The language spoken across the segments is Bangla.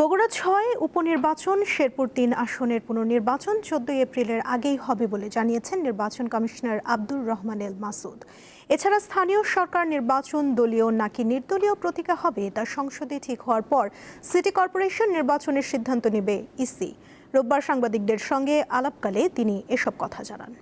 বগুড়া ছয় উপনির্বাচন, শেরপুর তিন আসনের পুনর্নির্বাচন চোদ্দই এপ্রিলের আগেই হবে বলে জানিয়েছেন নির্বাচন কমিশনার আব্দুর রহমান এল মাসুদ। এছাড়া স্থানীয় সরকার নির্বাচন দলীয় নাকি নির্দলীয় প্রতীকা হবে তা সংসদে ঠিক হওয়ার পর সিটি কর্পোরেশন নির্বাচনের সিদ্ধান্ত নেবে ইসি। রোববার সাংবাদিকদের সঙ্গে আলাপকালে তিনি এসব কথা জানান।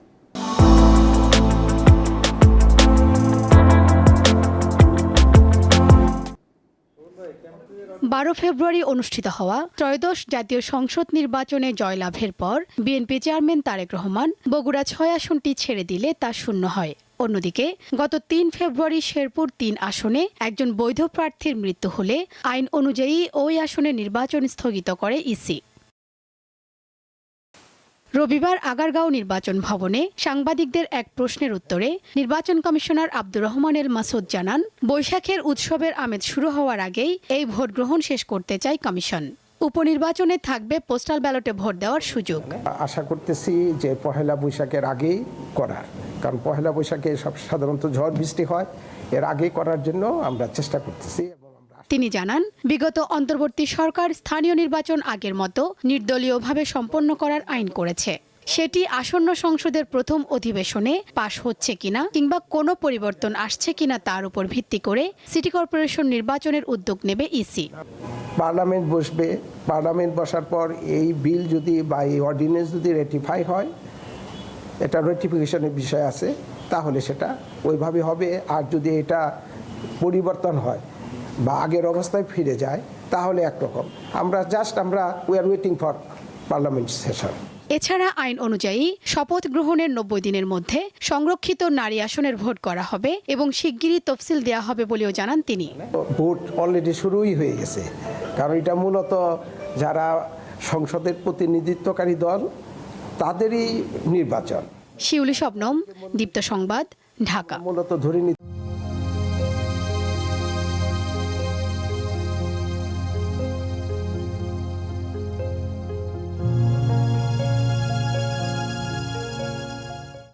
বারো ফেব্রুয়ারি অনুষ্ঠিত হওয়া ত্রয়োদশ জাতীয় সংসদ নির্বাচনে জয়লাভের পর বিএনপি চেয়ারম্যান তারেক রহমান বগুড়া ছয় আসনটি ছেড়ে দিলে তা শূন্য হয়। অন্যদিকে, গত তিন ফেব্রুয়ারি শেরপুর তিন আসনে একজন বৈধ প্রার্থীর মৃত্যু হলে আইন অনুযায়ী ওই আসনে নির্বাচন স্থগিত করে ইসি। রবিবার আগারগাঁও নির্বাচন ভবনে সাংবাদিকদের এক প্রশ্নের উত্তরে নির্বাচন কমিশনার আব্দুর রহমান এল মাসুদ জানান, বৈশাখের উৎসবের আমেজ শুরু হওয়ার আগেই এই ভোট গ্রহণ শেষ করতে চায় কমিশন। উপনির্বাচনে থাকবে পোস্টাল ব্যালটে ভোট দেওয়ার সুযোগ। আশা করতেছি যে পহেলা বৈশাখের আগেই করার, কারণ পহেলা বৈশাখে সব সাধারণত ঝড় বৃষ্টি হয়, এর আগেই করার জন্য আমরা চেষ্টা করতেছি। তিনি জানান, বিগত অন্তর্বর্তী সরকার স্থানীয় নির্বাচন আগের মতো নির্দলীয়ভাবে সম্পন্ন করার আইন করেছে। সেটি আসন্ন সংসদের প্রথম অধিবেশনে পাশ হচ্ছে কিনা কিংবা কোনো পরিবর্তন আসছে কিনা তার উপর ভিত্তি করে সিটি কর্পোরেশন নির্বাচনের উদ্যোগ নেবে ইসি। পার্লামেন্ট বসবে। পার্লামেন্ট বসার পর এই বিল যদি বা এই অর্ডিন্যান্স যদি রেটিফাই হয়, এটা রেটিফিকেশনের বিষয় আছে, তাহলে সেটা ওইভাবে হবে। আর যদি এটা পরিবর্তন হয় বা আগের অবস্থায় ফিরে যায় তাহলে একরকম। আমরা জাস্ট আমরা we are waiting for parliament session এছাড়া আইন অনুযায়ী শপথ গ্রহণের নব্বই দিনের মধ্যে সংরক্ষিত নারী আসনের ভোট করা হবে এবং শিগগিরই তফসিল দেওয়া হবে বলেও জানান তিনি। ভোট অলরেডি শুরুই হয়ে গেছে। কারণ এটা মূলত যারা সংসদের প্রতিনিধিত্বকারী দল তাদেরই নির্বাচন। শিউলি শবনম দীপ্ত সংবাদ ঢাকা। মূলত ধরে